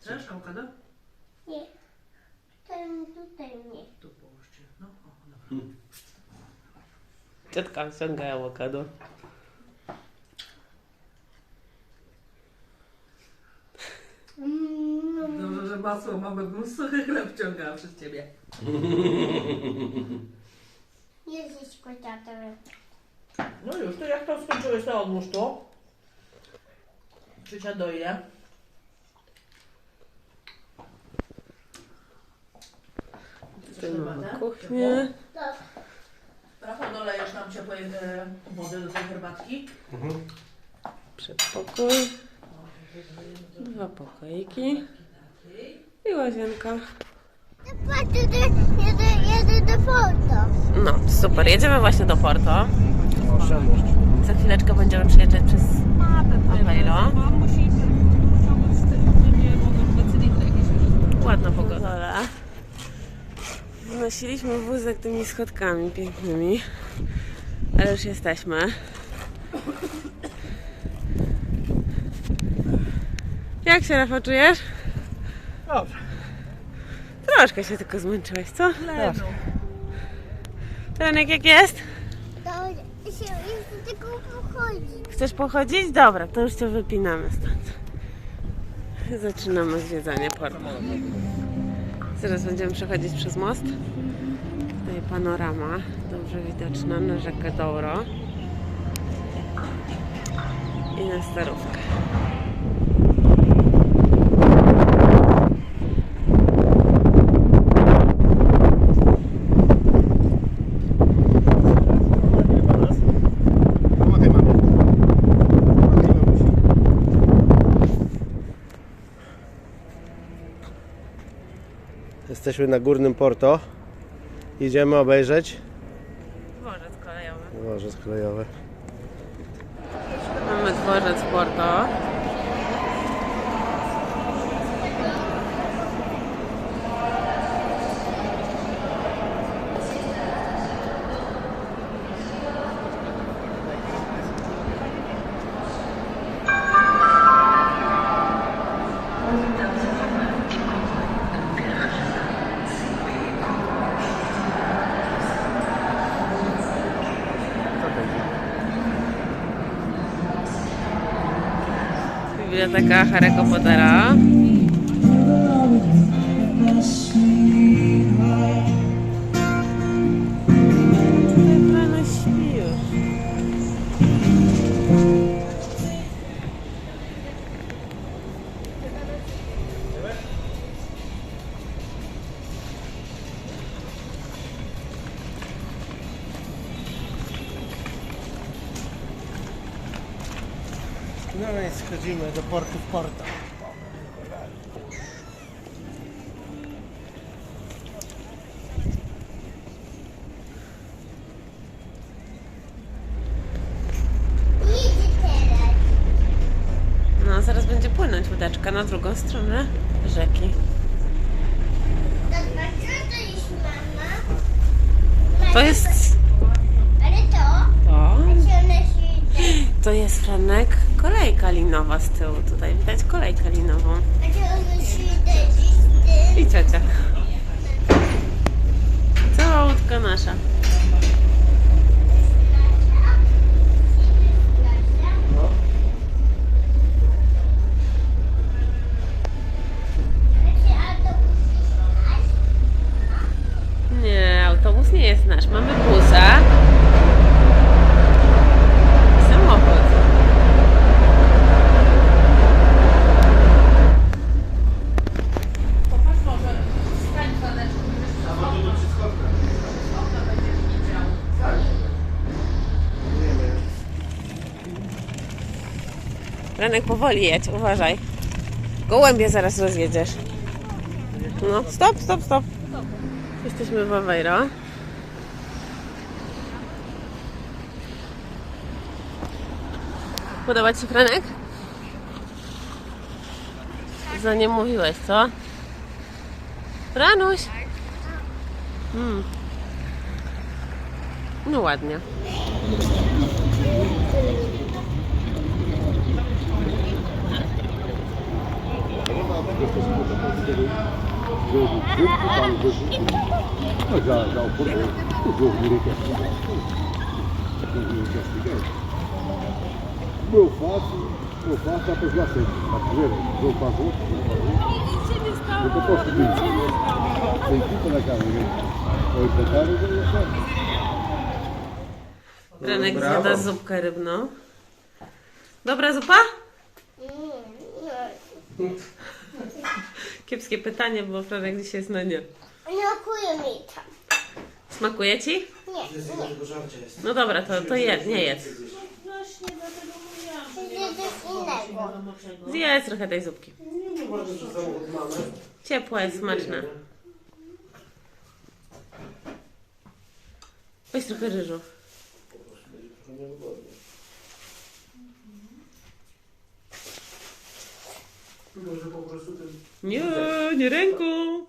Chcesz awokado? Nie. Ten tutaj nie. Tu połóżcie. No, o, dobra. Ciotka wciąga awokado. Mm, Dobrze, że masło mamy, bo suchy chleb ciągała przez ciebie. nie zjeść kociatem. No już, to jak to skończyłeś, to odłóż to. Czycia doje. Tutaj mamy kuchnię. Rafał, dolejesz nam ciepłej e, wody do tej herbatki. Przedpokój. Dwa pokoiki. I łazienka. Patrz, jedę, jedę do foto. No, super. Jedziemy właśnie do Porto. Za chwileczkę będziemy przejeżdżać przez Aveiro. Ładna pogoda. Wnosiliśmy wózek tymi schodkami pięknymi, ale już jesteśmy. Jak się Rafał czujesz? Dobrze. Troszkę się tylko zmęczyłeś, co? Lenu. Trenek jak jest? To się tylko pochodzi. Chcesz pochodzić? Dobra, to już cię wypinamy stąd. Zaczynamy zwiedzanie portu. Zaraz będziemy przechodzić przez most. Tutaj panorama dobrze widoczna na rzekę Douro i na starówkę. Jesteśmy na górnym Porto. Idziemy obejrzeć Dworzec kolejowy. dworzec kolejowy. Mamy dworzec Porto. Biblioteka Harry'ego Pottera. No i schodzimy do portu w teraz. No, zaraz będzie płynąć łódeczka na drugą stronę rzeki. To jest? To. Ale to? O, A czy ona się... to jest Franek kolejka linowa z tyłu. Tutaj widać kolejkę linową. I ciocia. Cała łódka nasza. Ranek powoli jedź, uważaj. Gołębie zaraz rozjedziesz. No, stop, stop, stop. Jesteśmy w Aveiro. Podoba Ci się Franek? Za nie mówiłeś, co? Ranuś! Hmm. No ładnie. eu considerei o jogo justo, para o jogo justo. Mas já, já o poder, o jogo direito é assim. O jogo direito é assim. Como eu faço, eu faço dá para jogar sempre. Está a ver? O jogo faz outro, o jogo faz outro. Eu posso pedir. Tem Vou na casa, Vou enfrentar, eu vou deixar. Branek zjada zupkę rybną. Dobra zupa? Nie. Kiepskie pytanie, bo Franek dzisiaj jest na nie. Brakuje mi tam. Smakuje ci? Nie, nie. No dobra, to, to jedz, nie jedz. Właśnie dlatego mówiłam, że Idę coś innego. Zjedz trochę tej zupki. Ciepła jest, smaczna. Weź trochę ryżu. Nie, nie ręką.